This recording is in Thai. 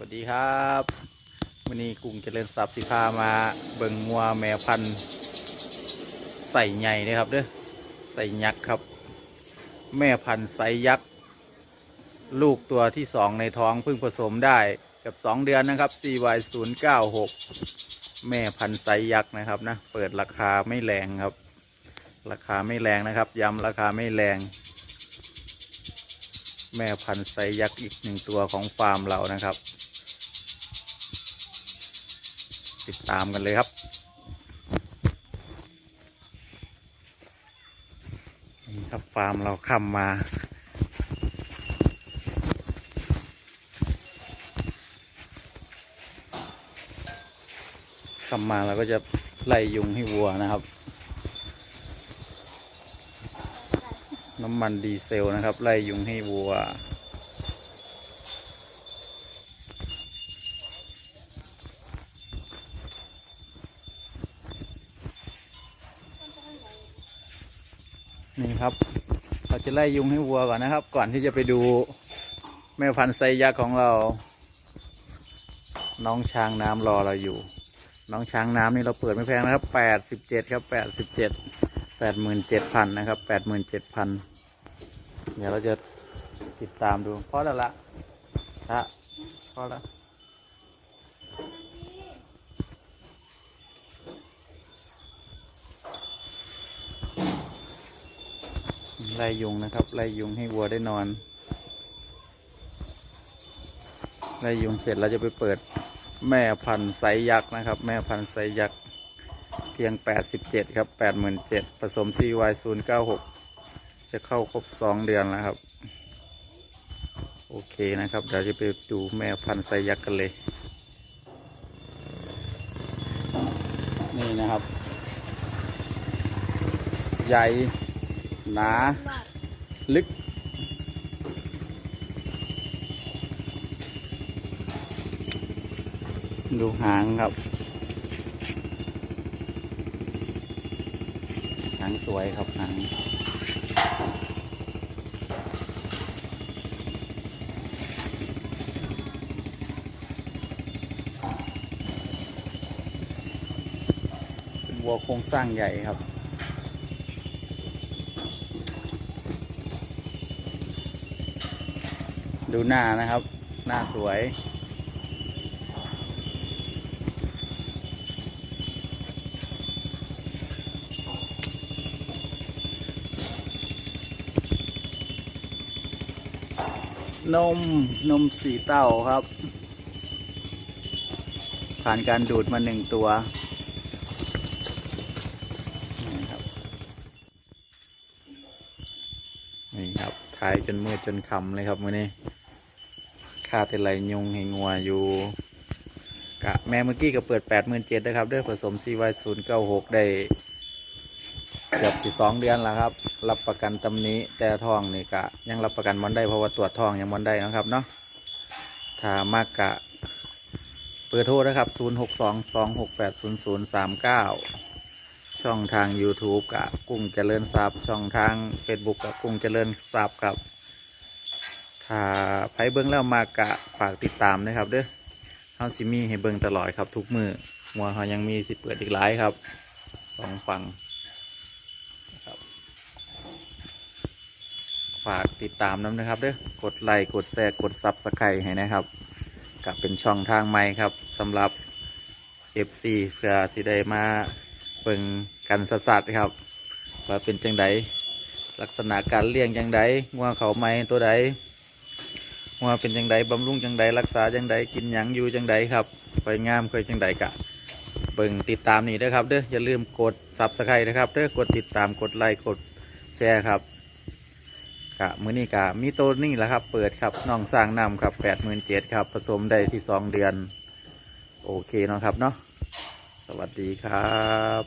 วัสดีครับวันนี้กรุงเจริญทรัพย์สิพามาเบิ่งงัวแม่พันธุ์ใส่ใหญ่นะครับเด้อใส่ยักษ์ครับ แม่พันธุ์ไซยักษ์ลูกตัวที่สองในท้องเพิ่งผสมได้กับสองเดือนนะครับ CY 0 9 6 แม่พันธุ์ไซยักษ์นะครับนะเปิดราคาไม่แรงครับ ราคาไม่แรงนะครับ ย้ำราคาไม่แรง แม่พันธุ์ไซยักษ์อีกหนึ่งตัวของฟาร์มเรานะครับ ติดตามกันเลยครับ นี่ครับฟาร์มเราคำมาคำมาเราก็จะไล่ยุงให้วัวนะครับ น้ำมันดีเซลนะครับ ไล่ยุงให้วัว นี่ครับ เราจะไล่ยุงให้วัวก่อนนะครับ ก่อนที่จะไปดูแม่พันธุ์ไซยักษ์ของเรา น้องช้างน้ำรอเราอยู่ น้องช้างน้ำนี่เราเปิดไม่แพงนะครับแปดสิบเจ็ดครับแปดสิบเจ็ดแปดหมื่นเจ็ดพันนะครับแปดหมื่นเจ็ดพันเดี๋ยวเราจะติดตามดูพอแล้วละฮะพอแล้ว ไล่ยุงนะครับไล่ยุงให้วัวได้นอนไล่ยุงเสร็จเราจะไปเปิดแม่พันธุ์ไซยักษ์นะครับ แม่พันธุ์ไซยักษ์เพียง 87 ครับ 87,000ผสม CY 096 จะเข้าครบ 2 เดือนแล้วครับ โอเคนะครับ เดี๋ยวจะไปดูแม่พันธุ์ไซยักษ์กันเลย นี่นะครับ ใหญ่ หนาลึก ดูหางครับ หางสวยครับหางเป็นวัวโครงสร้างใหญ่ครับ ดูหน้านะครับ หน้าสวย นม นมสีเต้าครับ ผ่านการดูดมาหนึ่งตัวนี่ครับถ่ายจนมืดจนคำเลยครับมือนี้ ค่าแต่ไหลยุงให้งัวอยู่กะแม่เมื่อกี้ก็เปิดแปดหมื่นเจ็ดนะครับด้วยผสม CY 0 9 6ได้เกือบสิสองเดือนแล้วครับ รับประกันตำนี้แต่ทองนี่กะ ยังรับประกันมันได้เพราะว่าตรวจทองยังมันได้นะครับเนาะถ้ามากกะ เปิดโทรนะครับ 0 6 2 2 6 8 0 0 3 9 ช่องทาง YouTube กะกุ้งเจริญทรัพย์ ช่องทาง Facebook กะกุ้งเจริญทรัพย์ครับ ถ้าไผเบิ้งแล้วมากะฝากติดตามนะครับเด้อเฮาสิมีให้เบิ้งตลอดครับทุกมือมัวเฮายังมีสิเปิดอีกหลายครับสองฝั่งครับฝากติดตามน้ำนะครับเด้อกดไลค์กดแชร์กดซับสไครต์ให้นะครับกับเป็นช่องทางใหม่ครับสำหรับ FC เพื่อสิได้มาเบิ่งกันสัดๆครับ ว่าเป็นจังไดลักษณะการเลี้ยงจังไดงัวเขาไหมตัวใด งัวเป็นจังไดบำรุงจังไดรักษาจังไดกินหยังอยู่จังไดครับค่อยงามเค่อยจังไดกะเบิ่งติดตามนี่ด้วยครับเด้ออย่าลืมกดซับสไครต์นะครับเด้อกดติดตามกดไลค์กดแชร์ครับกะมือนี้กะมีตัวนี่แหละครับ เปิดครับน้องสร้างนำครับแปดหมื่นเจ็ดครับผสมได้ที่สองเดือน โอเคเนาะครับเนาะสวัสดีครับ